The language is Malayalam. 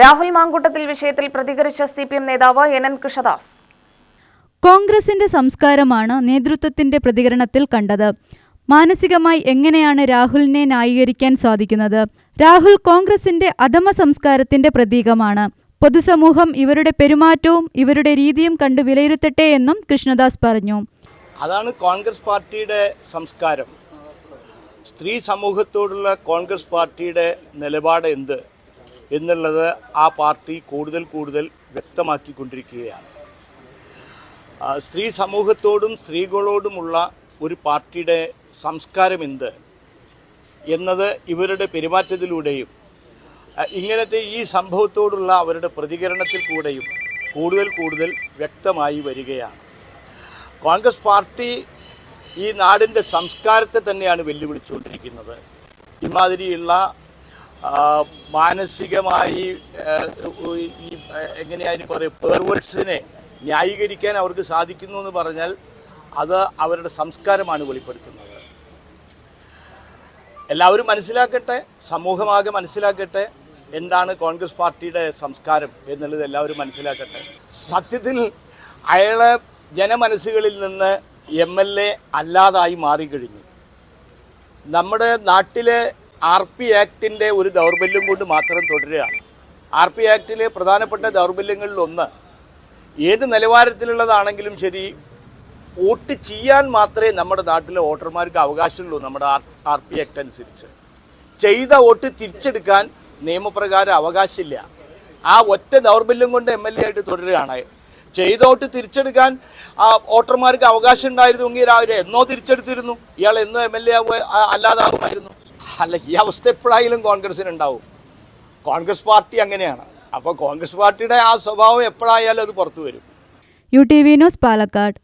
രാഹുൽ മാങ്കൂട്ടത്തിൽ വിഷയത്തിൽ പ്രതികരിച്ച സി പി എം നേതാവ് എൻ എൻ കൃഷ്ണദാസ്. കോൺഗ്രസിന്റെ സംസ്കാരമാണ് നേതൃത്വത്തിന്റെ പ്രതികരണത്തിൽ കണ്ടത്. മാനസികമായി എങ്ങനെയാണ് രാഹുലിനെ ന്യായീകരിക്കാൻ സാധിക്കുന്നത്? രാഹുൽ കോൺഗ്രസിന്റെ അധമ സംസ്കാരത്തിന്റെ പ്രതീകമാണ്. പൊതുസമൂഹം ഇവരുടെ പെരുമാറ്റവും ഇവരുടെ രീതിയും കണ്ട് വിലയിരുത്തട്ടെ എന്നും കൃഷ്ണദാസ് പറഞ്ഞു. അതാണ് കോൺഗ്രസ് പാർട്ടിയുടെ സംസ്കാരം. സ്ത്രീ സമൂഹത്തോടുള്ള കോൺഗ്രസ് പാർട്ടിയുടെ നിലപാട് എന്ത് എന്നുള്ളത് ആ പാർട്ടി കൂടുതൽ കൂടുതൽ വ്യക്തമാക്കിക്കൊണ്ടിരിക്കുകയാണ്. സ്ത്രീ സമൂഹത്തോടും സ്ത്രീകളോടുമുള്ള ഒരു പാർട്ടിയുടെ സംസ്കാരം എന്ത് എന്നത് ഇവരുടെ പെരുമാറ്റത്തിലൂടെയും ഇങ്ങനത്തെ ഈ സംഭവത്തോടുള്ള അവരുടെ പ്രതികരണത്തിൽ കൂടെയും കൂടുതൽ കൂടുതൽ വ്യക്തമായി വരികയാണ്. കോൺഗ്രസ് പാർട്ടി ഈ നാടിന്റെ സംസ്കാരത്തെ തന്നെയാണ് വെല്ലുവിളിച്ചുകൊണ്ടിരിക്കുന്നത്. ഇമാതിരിയുള്ള മാനസികമായി എങ്ങനെയായാലും കുറേ പേർവേഡ്സിനെ ന്യായീകരിക്കാൻ അവർക്ക് സാധിക്കുന്നു എന്ന് പറഞ്ഞാൽ അത് അവരുടെ സംസ്കാരമാണ് വെളിപ്പെടുത്തുന്നത്. എല്ലാവരും മനസ്സിലാക്കട്ടെ സമൂഹമാകെ മനസ്സിലാക്കട്ടെ എന്താണ് കോൺഗ്രസ് പാർട്ടിയുടെ സംസ്കാരം എന്നുള്ളത് എല്ലാവരും മനസ്സിലാക്കട്ടെ. സത്യത്തിൽ അയാളെ ജനമനസ്സുകളിൽ നിന്ന് എം എൽ എ അല്ലാതായി മാറിക്കഴിഞ്ഞു. നമ്മുടെ നാട്ടിലെ ആർ പി ആക്ടിന്റെ ഒരു ദൗർബല്യം കൊണ്ട് മാത്രം തുടരുകയാണ്. ആർ പി ആക്ടിലെ പ്രധാനപ്പെട്ട ദൗർബല്യങ്ങളിലൊന്ന് ഏത് നിലവാരത്തിലുള്ളതാണെങ്കിലും ശരി വോട്ട് ചെയ്യാൻ മാത്രമേ നമ്മുടെ നാട്ടിലെ വോട്ടർമാർക്ക് അവകാശമുള്ളൂ നമ്മുടെ ആർ ആർ പി ആക്ട് അനുസരിച്ച്. ചെയ്ത വോട്ട് തിരിച്ചെടുക്കാൻ നിയമപ്രകാരം അവകാശമില്ല. ആ ഒറ്റ ദൗർബല്യം കൊണ്ട് എം എൽ എ ആയിട്ട് തുടരുകയാണ്. ചെയ്ത വോട്ട് തിരിച്ചെടുക്കാൻ ആ വോട്ടർമാർക്ക് അവകാശം ഉണ്ടായിരുന്നെങ്കിൽ അവർ എന്നോ തിരിച്ചെടുത്തിരുന്നു. ഇയാൾ എന്നോ എം എൽ എ അല്ലാതാകുമായിരുന്നു അല്ല ഈ അവസ്ഥ എപ്പോഴായാലും കോൺഗ്രസിന് ഉണ്ടാവും കോൺഗ്രസ് പാർട്ടി അങ്ങനെയാണ്. അപ്പോൾ കോൺഗ്രസ് പാർട്ടിയുടെ ആ സ്വഭാവം എപ്പോഴായാലും അത് പുറത്തു വരും. U T V news Palakkad.